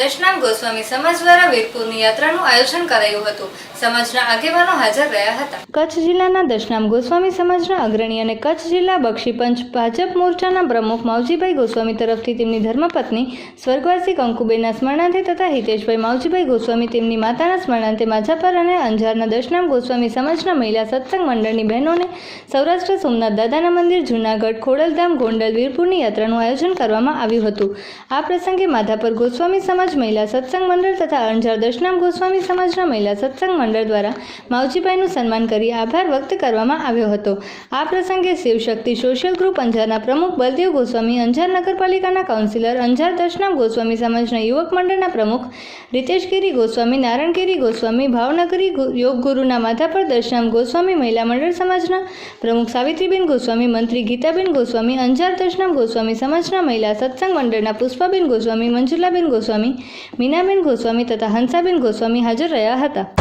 દશનામ ગોસ્વામી સમાજ દ્વારા વીરપુરની યાત્રાનું આયોજન કરાયું હતું. સમાજના આગેવાનો હાજર રહ્યા હતા. કચ્છ જિલ્લાના દશનામ ગોસ્વામી સમાજના અગ્રણી અને કચ્છ જિલ્લા બક્ષીપંચ ભાજપ મોરચાના પ્રમુખ માવજીભાઈ ગોસ્વામી તરફથી તેમની ધર્મપત્ની સ્વર્ગવાસી કંકુબેનના સ્મરણાર્થે તથા હિતેશભાઈ માવજીભાઈ ગોસ્વામી તેમની માતાના સ્મરણાર્થે માજાપર અને અંજારના દશનામ ગોસ્વામી સમાજના મહિલા સત્સંગ મંડળની બહેનોને સૌરાષ્ટ્ર સોમનાથ દાદાના મંદિર, જૂનાગઢ, ખોડલધામ, ગોંડલ, વીરપુરની યાત્રાનું આયોજન કરવામાં આવ્યું હતું. આ પ્રસંગે માધાપર ગોસ્વામી સમાજ મહિલા સત્સંગ મંડળ તથા અંજાર દશનામ ગોસ્વામી સમાજના મહિલા સત્સંગ મંડળ દ્વારા માવજીભાઈનું સન્માન કરી આભાર વ્યક્ત કરવામાં આવ્યો હતો. આ પ્રસંગે શિવશક્તિ સોશિયલ ગ્રુપ અંજારના પ્રમુખ બલદેવ ગોસ્વામી, અંજાર નગરપાલિકાના કાઉન્સિલર, અંજાર દશનામ ગોસ્વામી સમાજના યુવક મંડળના પ્રમુખ રીતેશગીરી ગોસ્વામી નારણગીરી ગોસ્વામી, ભાવનગરી યોગ ગુરુના માધાપર દશનામ ગોસ્વામી મહિલા મંડળ સમાજના પ્રમુખ સાવિત્રીબેન ગોસ્વામી, મંત્રી ગીતાબેન ગોસ્વામી, અંજાર દશનામ ગોસ્વામી સમાજના મહિલા સત્સંગ મંડળના પુષ્પાબેન ગોસ્વામી, મંજુલાબેન ગોસ્વામી મીનાબેન ગોસ્વામી તથા હંસાબેન ગોસ્વામી હાજર રહ્યા હતા.